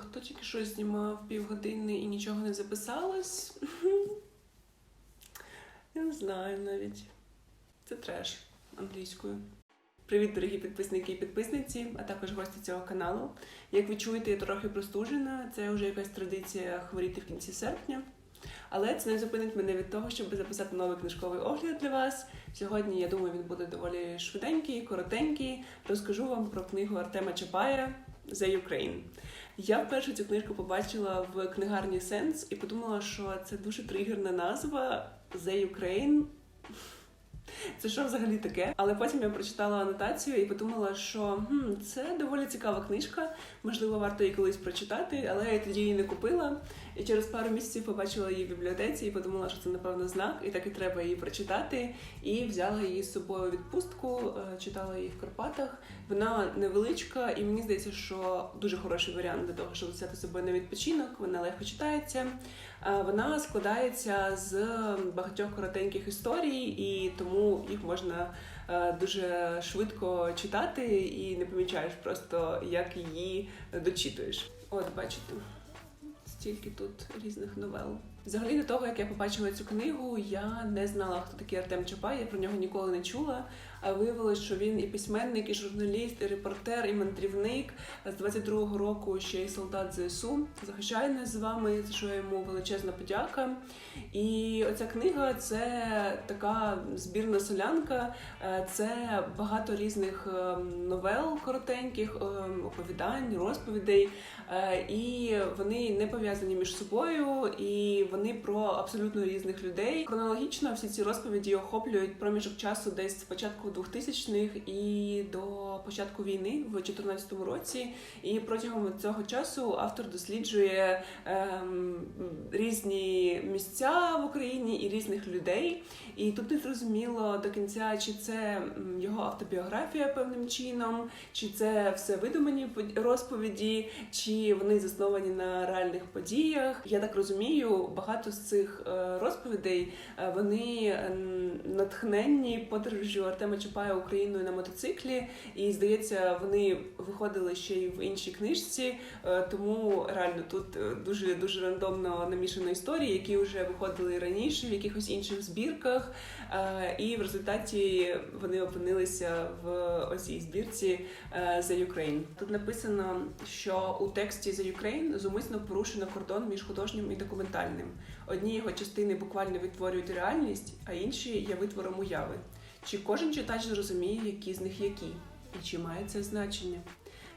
хто тільки що знімав півгодини і нічого не записалось? Я не знаю навіть. Це треш англійською. Привіт, дорогі підписники і підписниці, а також гості цього каналу. Як ви чуєте, я трохи простужена. Це вже якась традиція хворіти в кінці серпня. Але це не зупинить мене від того, щоб записати новий книжковий огляд для вас. Сьогодні, я думаю, він буде доволі швиденький, коротенький. Розкажу вам про книгу Артема Чапая The Ukraine. Я вперше цю книжку побачила в книгарні Сенс і подумала, що це дуже тригерна назва The Ukraine. Це що взагалі таке? Але потім я прочитала анотацію і подумала, що хм, це доволі цікава книжка. Можливо, варто її колись прочитати, але я тоді її не купила. І через пару місяців побачила її в бібліотеці і подумала, що це напевно знак, і так і треба її прочитати. І взяла її з собою відпустку, е, читала її в Карпатах. Вона невеличка, і мені здається, що дуже хороший варіант для того, щоб взяти з собою на відпочинок. Вона легко читається. Е, Вона складається з багатьох коротеньких історій, і тому їх можна е, дуже швидко читати і не помічаєш просто, як її дочитуєш. От, бачите, стільки тут різних новел. Взагалі, до того, як я побачила цю книгу, я не знала, хто такий Артем Чапай, я про нього ніколи не чула. А виявилось, що він і письменник, і журналіст, і репортер, і мандрівник. З 22-го року ще й солдат ЗСУ захищає нас з вами, за що йому величезна подяка. І оця книга це така збірна солянка, Е, це багато різних е, новел коротеньких, е, оповідань, розповідей, і вони не пов'язані між собою, і вони про абсолютно різних людей. Хронологічно всі ці розповіді охоплюють проміжок часу десь з початку 2000-х і до початку війни в 2014 році. І протягом цього часу автор досліджує ем, різні місця в Україні і різних людей. І тут не зрозуміло до кінця, чи це його автобіографія певним чином, чи це все видумані розповіді, чи вони засновані на реальних подіях. Я так розумію, багато з цих е, розповідей е, вони ем, натхненні подорожжю Артема Чапая Україною на мотоциклі, і здається, вони виходили ще й в іншій книжці. Е, Тому реально тут е, дуже дуже рандомно намішано історії, які вже виходили раніше в якихось інших збірках. Е, І в результаті вони опинилися в оцій збірці The Ukraine. Тут написано, що у тексті The Ukraine зумисно порушено кордон між художнім і документальним. Одні його частини буквально відтворюють реальність, а інші є витвором уяви. Чи кожен читач зрозуміє, які з них які, і чи має це значення?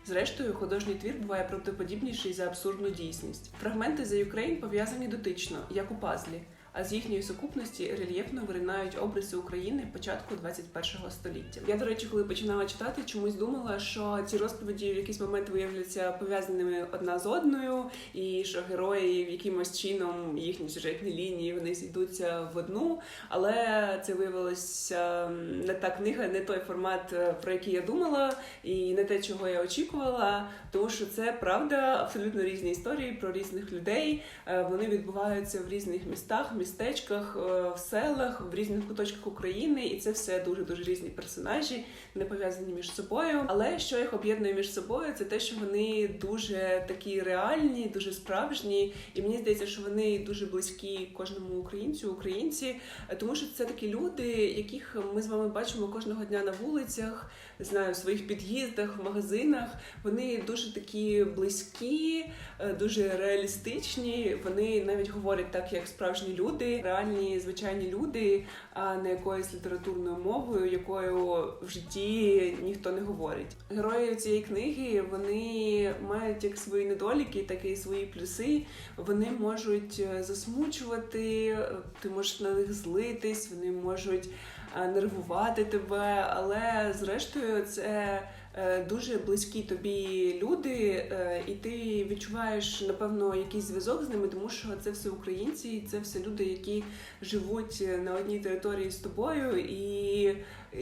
Зрештою, художній твір буває протиподібніший за абсурдну дійсність. Фрагменти The Ukraine пов'язані дотично, як у пазлі, а з їхньої сукупності рельєфно виринають обриси України початку 21 століття. Я, до речі, коли починала читати, чомусь думала, що ці розповіді в якийсь момент виявляться пов'язаними одна з одною, і що герої в якимось чином їхні сюжетні лінії вони зійдуться в одну. Але це виявилося не та книга, не той формат, е, про який я думала, і не те, чого я очікувала. Тому що це правда абсолютно різні історії про різних людей. Е, Вони відбуваються в різних містах, містечках, е, в селах, в різних куточках України, і це все дуже дуже різні персонажі, не пов'язані між собою. Але що їх об'єднує між собою, це те, що вони дуже такі реальні, дуже справжні, і мені здається, що вони дуже близькі кожному українцю, українці, тому що це такі люди, яких ми з вами бачимо кожного дня на вулицях, не знаю, в своїх під'їздах, в магазинах. Вони дуже такі близькі, е, дуже реалістичні. Вони навіть говорять так, як справжні люди, реальні звичайні люди, а не якоюсь літературною мовою, якою в житті ніхто не говорить. Герої цієї книги вони мають як свої недоліки, так і свої плюси. Вони можуть е, засмучувати, ти можеш на них злитись, вони можуть е, нервувати тебе, але зрештою це дуже близькі тобі люди, е, і ти відчуваєш напевно якийсь зв'язок з ними, тому що це все українці, це все люди, які живуть на одній території з тобою, і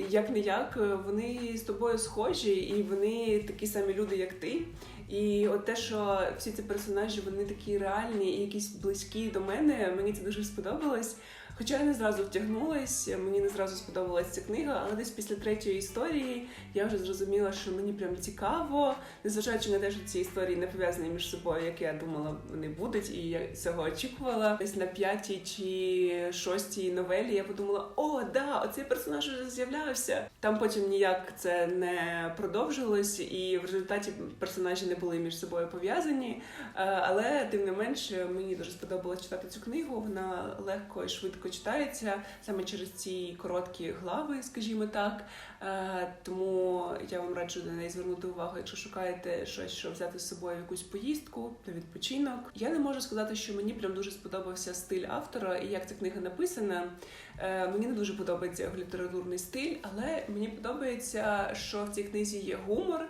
як не як вони з тобою схожі, і вони такі самі люди, як ти. І от те, що всі ці персонажі вони такі реальні і якісь близькі до мене, мені це дуже сподобалось. Хоча я не зразу втягнулась, мені не зразу сподобалася ця книга, але десь після третьої історії я вже зрозуміла, що мені прям цікаво, незважаючи на те, що ці історії не пов'язані між собою, як я думала, вони будуть, і я цього очікувала. Десь на п'ятій чи шостій новелі я подумала: о, да, оцей персонаж вже з'являвся. Там потім ніяк це не продовжилось, і в результаті персонажі не були між собою пов'язані. Е, Але тим не менш мені дуже сподобалось читати цю книгу. Вона легко і швидко читається саме через ці короткі глави, скажімо так. Е, Тому я вам раджу на неї звернути увагу, якщо шукаєте щось, щоб взяти з собою якусь поїздку на відпочинок. Я не можу сказати, що мені прям дуже сподобався стиль автора і як ця книга написана. Е, Мені не дуже подобається його літературний стиль, але мені подобається, що в цій книзі є гумор.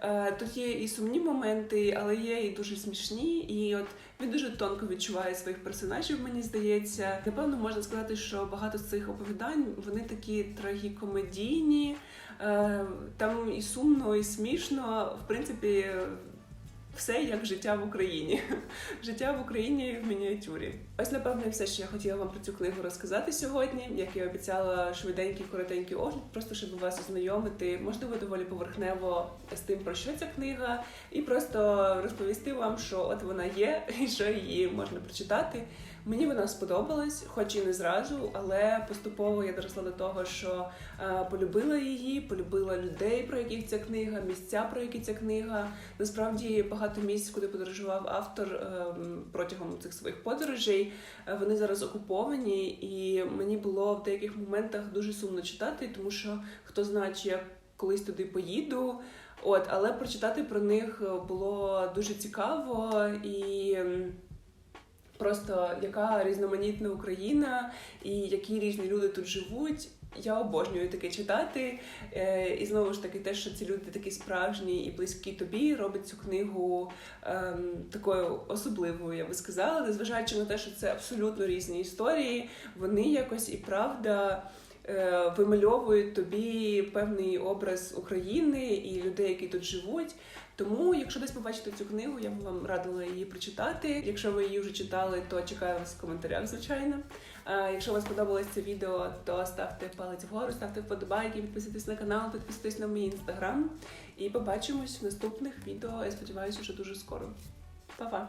Е, Тут є і сумні моменти, але є і дуже смішні. І от він дуже тонко відчуває своїх персонажів, мені здається. Напевно, можна сказати, що багато з цих оповідань вони такі трагікомедійні. Е, Там і сумно, і смішно. В принципі, все як життя в Україні. Життя в Україні в мініатюрі. Ось, напевно, все, що я хотіла вам про цю книгу розказати сьогодні. Як я обіцяла, швиденький, коротенький огляд, просто щоб вас ознайомити, можливо, доволі поверхнево з тим, про що ця книга, і просто розповісти вам, що от вона є, і що її можна прочитати. Мені вона сподобалась, хоч і не зразу, але поступово я доросла до того, що е, полюбила її, полюбила людей, про яких ця книга, місця, про які ця книга. Насправді багато місць, куди подорожував автор е, протягом цих своїх подорожей, е, вони зараз окуповані, і мені було в деяких моментах дуже сумно читати, тому що хто знає, чи я колись туди поїду. От, але прочитати про них було дуже цікаво і. Просто яка різноманітна Україна і які різні люди тут живуть. Я обожнюю таке читати. Е, І знову ж таки, те, що ці люди такі справжні і близькі тобі, робить цю книгу ем, такою особливою, я би сказала, незважаючи на те, що це абсолютно різні історії, вони якось і правда. е, Вимальовують тобі певний образ України і людей, які тут живуть. Тому, якщо десь побачите цю книгу, я б вам радила її прочитати. Якщо ви її вже читали, то чекаю вас в коментарях, звичайно. А якщо вам сподобалось це відео, то ставте палець вгору, ставте вподобайки, підписуйтесь на канал, підписуйтесь на мій інстаграм. І побачимось в наступних відео. Я сподіваюся, що дуже скоро. Па-па!